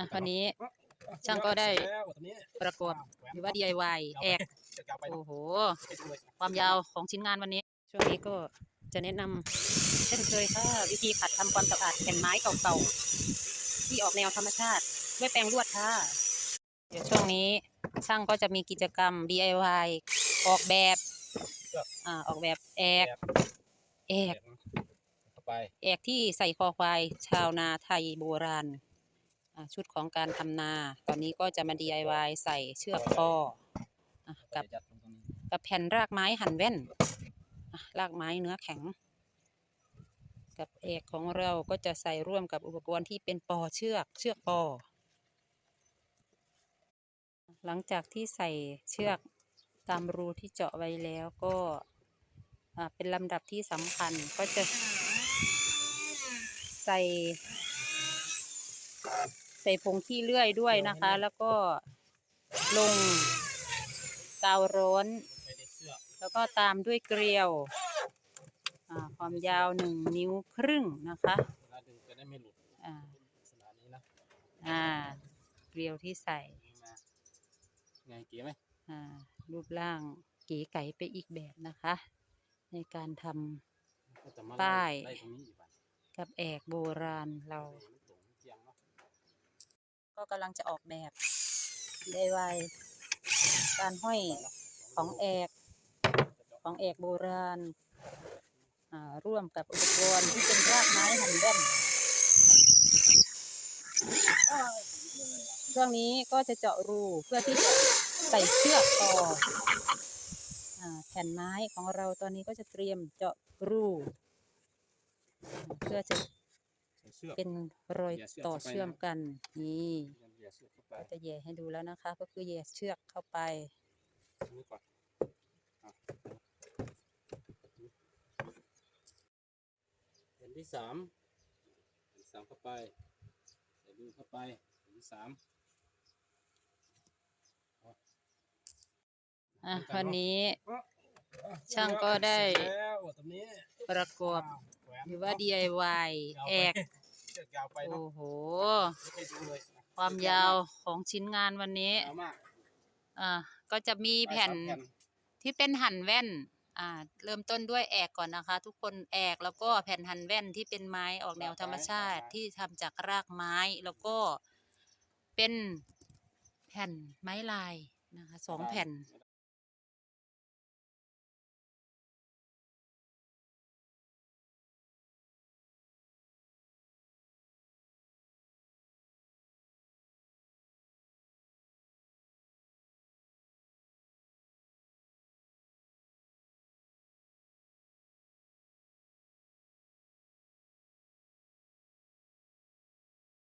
อะวันนี้ช่างก็ได้แล้วตอนนี้ประกอบหรือว่า DIY แอกจะกลับไปโอ้โหไปดูเลยความยาวของชิ้นงานวันนี้ ช่วงนี้ก็จะแนะนำเช่นเคยค่ะวิธีขัดทำความสะอาดแผ่นไม้เก่าๆที่ออกแนวธรรมชาติ ด้วยแปรงลวดค่ะ เดี๋ยวช่วงนี้ช่างก็จะมีกิจกรรม DIY ออกแบบอ่าออกแบบแอกแอกเข้าไปแอกที่ใส่คอควายชาวนาไทยโบราณอ่า ชุดของการทำนา ตอนนี้ก็จะมา DIY ใส่เชือกคออะกับกับแผ่นรากไม้หั่นแว่นอะรากไม้เนื้อแข็ง กับเอกของเราก็จะใส่ร่วมกับอุปกรณ์ที่เป็นปอเชือกเชือกปอ หลังจากที่ใส่เชือกตามรูที่เจาะไว้แล้วก็อ่าเป็นลำดับที่สำคัญก็จะใส่ ใส่ผงขี้เลื่อยด้วยนะคะ แล้วก็ลงกาวร้อนไปในเชือกแล้วก็ตามด้วยเกลียวอ่าความยาวหนึ่งนิ้วครึ่งนะคะเวลาดึงจะได้ไม่หลุดอ่าลักษณะนี้นะอ่าเกลียวที่ใส่มาไงเก๋ไหมอ่ารูปร่างเก๋ไก๋ไปอีกแบบนะคะ ในการทก็จะมาป้ายไล่ตรงนี้อีกวันำกับแอกโบราณเรา มันตรงเทียงเนาะ ก็กำลังจะออกแบบ DIY การห้อยของแอกของแอกโบราณร่วมกับอุปกรณ์ที่เป็นรากไม้หั่นแว่นเครื่องนี้ก็จะเจาะรูเพื่อที่จะใส่เชือกต่ออแผ่นไม้ของเราตอนนี้ก็จะเตรียมเจาะรูเพื่อจะ เชือกเป็นรอยต่อเชื่อมกัน นี่เหยียบเชือกเข้าไปก็จะแย่ให้ดูแล้วนะคะ ก็คือแย่เชือกเข้าไปตรงนี้ก่อนอะแผ่นที่สามแผ่นที่สามเข้าไปใส่ดูเข้าไปแผ่นที่สามอะวันนี้ช่างก็ได้เสร็จแล้วตรงนี้ประกอบาวแขวนหรือว่า DIY ยาวแอไปก เชือกยาวไปเนาะโอ้โห ไม่เคยดูเลยความยาวของชิ้นงานวันนี้ ยาวมากอ่า ก็จะมีแผ่นสามที่เป็นหั่นแว่น อ่า เริ่มต้นด้วยแอกก่อนนะคะ ทุกคนแอกแล้วก็แผ่นหั่นแว่นที่เป็นไม้ออกแนวธรรมชาติที่ทำจากรากไม้แล้วก็เป็นแผ่นไม้ลายนะคะสองแผ่น